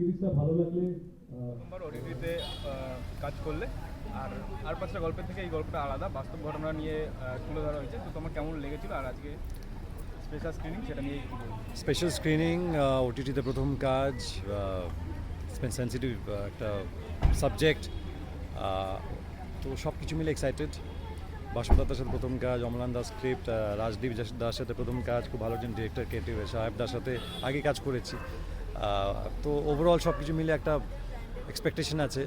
সিরিজটা ভালো লাগলে আহ, প্রথমবার ওটিটিতে কাজ করলে। আর আর পাঁচটা গল্পের থেকে এই গল্পটা আলাদা। বাস্তব ঘটনা নিয়ে তুলে ধরা হয়েছে। তো তোমার কেমন লেগেছিল? আর আজকে স্পেশাল স্ক্রিনিং সেটা নিয়ে স্পেশাল স্ক্রিনিং ওটিটিতে প্রথম কাজ সেন্সিটিভ একটা সাবজেক্ট তো সব কিছু মিলে এক্সাইটেড বাসুদার সাথে প্রথম কাজ অমলান দাস স্ক্রিপ্ট রাজদীপ দাস- দাস সাথে প্রথম কাজ খুব ভালো একজন ডিরেক্টর কেটিভ সাহেব দার সাথে আগে কাজ করেছি। তো ওভারঅল সব কিছু মিলে একটা এক্সপেকটেশন আছে।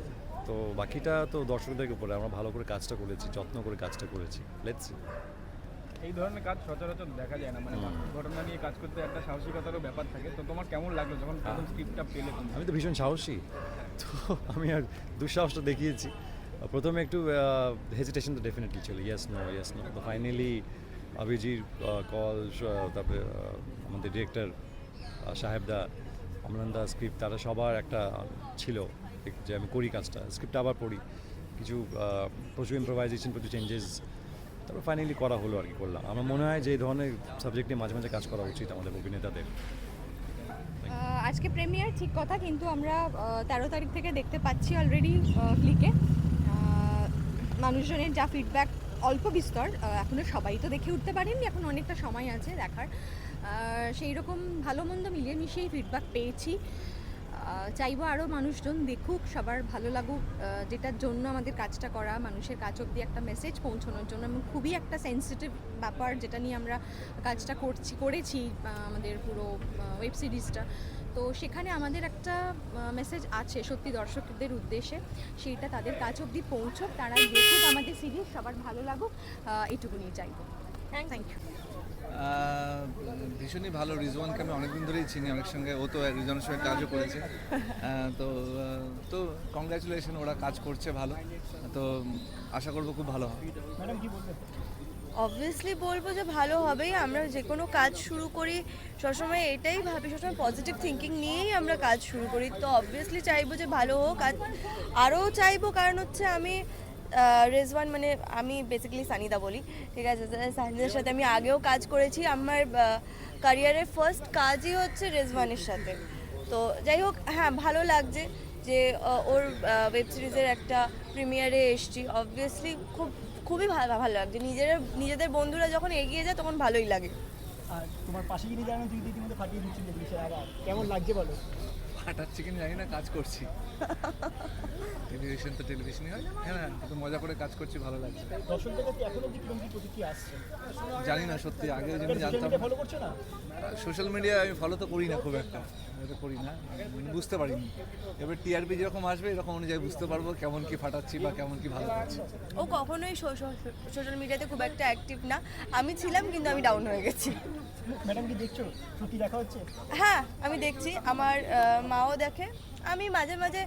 তো বাকিটা তো দর্শকদের উপরে আমরা ভালো করে কাজটা করেছি যত্ন করে কাজটা করেছি। লেটস এই ধরনের কাজ সচরাচর দেখা যায় না মানে ঘটনা নিয়ে কাজ করতে একটা সাহসিকতারও ব্যাপার থাকে। তো তোমার কেমন লাগল যখন প্রথম স্ক্রিপ্টটা পেলে আমি তো ভীষণ সাহসী। তো আমি আর দুঃসাহসটা দেখিয়েছি। প্রথমে একটু হেজিটেশন তো ডেফিনেটলি ছিল। ইয়েস নো ইয়েস নো তো ফাইনালি অভিজির কল তারপরে আমাদের ডিরেক্টর সাহেবদা অমলান্দা স্ক্রিপ্ট তারা সবার একটা ছিল, যে আমি করি কাজটা। স্ক্রিপ্টটা আবার পড়ি। কিছু প্রচুর ইম্প্রোভাইজেশন প্রচুর চেঞ্জেস তারপর ফাইনালি করা হলো আর কি, করলাম। আমার মনে হয় যে এই ধরনের সাবজেক্ট নিয়ে মাঝে মাঝে কাজ করা উচিত আমাদের অভিনেতাদের। আজকে প্রেমিয়ার ঠিক কথা, কিন্তু আমরা তেরো তারিখ থেকে দেখতে পাচ্ছি অলরেডি ক্লিকে মানুষজনের যা ফিডব্যাক অল্প বিস্তর এখনও সবাই তো দেখে উঠতে পারেননি, এখন অনেকটা সময় আছে দেখার। সেই রকম ভালো মন্দ মিলিয়ে মিশিয়েই ফিডব্যাক পেয়েছি। চাইব আরও মানুষজন দেখুক সবার ভালো লাগুক যেটার জন্য আমাদের কাজটা করা মানুষের কাজ অব্দি একটা মেসেজ পৌঁছানোর জন্য এবং খুবই একটা সেন্সিটিভ ব্যাপার যেটা নিয়ে আমরা কাজটা করছি করেছি আমাদের পুরো ওয়েব সিরিজটা তো সেখানে আমাদের একটা মেসেজ আছে সত্যি দর্শকদের উদ্দেশ্যে সেইটা তাদের কাজ অব্দি পৌঁছক তারা দেখুক আমাদের সিরিজ সবার ভালো লাগুক এটুকুনি চাইব। থ্যাংক ইউ ভীষণই ভালো। রিজওয়ানকে আমি অনেকদিন ধরেই চিনি অনেক সঙ্গে ও তো রিজওয়ানের সঙ্গে কাজও করেছে। তো তো কংগ্রাচুলেশন ওরা কাজ করছে ভালো। তো আশা করব খুব ভালো হবে। অবভিয়াসলি বলব যে ভালো হবেই। আমরা যে কোনো কাজ শুরু করি সবসময় এটাই ভাবি সবসময় পজিটিভ থিঙ্কিং নিয়েই আমরা কাজ শুরু করি। তো অবভিয়াসলি চাইব যে ভালো হোক। আর আরও চাইব কারণ হচ্ছে আমি রেজওয়ান মানে আমি বেসিক্যালি সানিদা বলি, ঠিক আছে? সানিদার সাথে আমি আগেও কাজ করেছি। আমার ক্যারিয়ারের ফার্স্ট কাজই হচ্ছে রেজওয়ানের সাথে। তো যাই হোক হ্যাঁ ভালো লাগছে যে ওর ওয়েব সিরিজের একটা প্রিমিয়ারে এসছি। অবভিয়াসলি খুব, খুবই ভালো ভালো লাগছে। নিজের, নিজেদের বন্ধুরা যখন এগিয়ে যায় তখন ভালোই লাগে। আর তোমার পাশে যিনি জানেন তুই ইতিমধ্যে ফাটিয়ে কেমন লাগছে বলো? ফাটাচ্ছি কিনা জানি না কাজ করছি। টেলিভিশন তো টেলিভিশনই হয়। হ্যাঁ না কিন্তু মজা করে কাজ করছি ভালো লাগছে। জানি না সত্যি আগে যেমন সোশ্যাল জানতাম মিডিয়া ফলো করছ না? সোশ্যাল মিডিয়া আমি ফলো তো করি না খুব একটা। এটা করি না। মানে বুঝতে পারিনি। এবার টিআরপি যেরকম আসবে এরকম অনুযায়ী বুঝতে পারব কেমন কি ফাটাচ্ছি বা কেমন কি ভালো করছি ও কখনোই সোশ্যাল মিডিয়াতে খুব একটা অ্যাক্টিভ না। আমি ছিলাম কিন্তু আমি ডাউন হয়ে গেছি। ম্যাডাম কি দেখছ দেখা হচ্ছে? হ্যাঁ আমি দেখছি। আমার মাও দেখে। আমি মাঝে মাঝে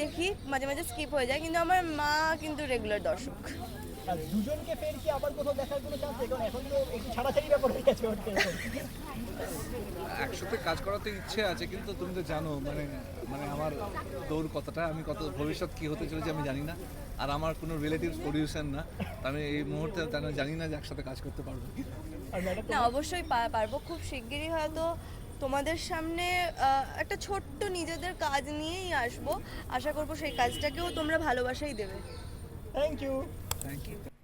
দেখি। মাঝে মাঝে স্কিপ হয়ে যায়। কিন্তু আমার মা কিন্তু রেগুলার দর্শক। দুজনকে ফের কি আবার কোথাও দেখার কোনো চান্স কারণ এখন তো একটু ছাড়াছাড়ি ব্যাপার হয়ে গেছে এখন। একসাথে কাজ করার তো ইচ্ছে আছে কিন্তু তুমি তো জানো মানে মানে আমার দৌড় কতটা আমি কত ভবিষ্যৎ কি হতে চলেছে আমি জানি না। আর আমার কোনো রিলেটিভ প্রডিউসার না। আমি এই মুহূর্তে তেন- জানি না যে একসাথে কাজ করতে পারব কি। আর ম্যাডাম না অবশ্যই পারব। খুব শিগগিরই হয়তো তোমাদের সামনে আহ, একটা ছোট্ট নিজেদের কাজ নিয়েই আসব। আশা করব সেই কাজটাকেও তোমরা ভালোবাসাই দেবে। Thank you Thank you.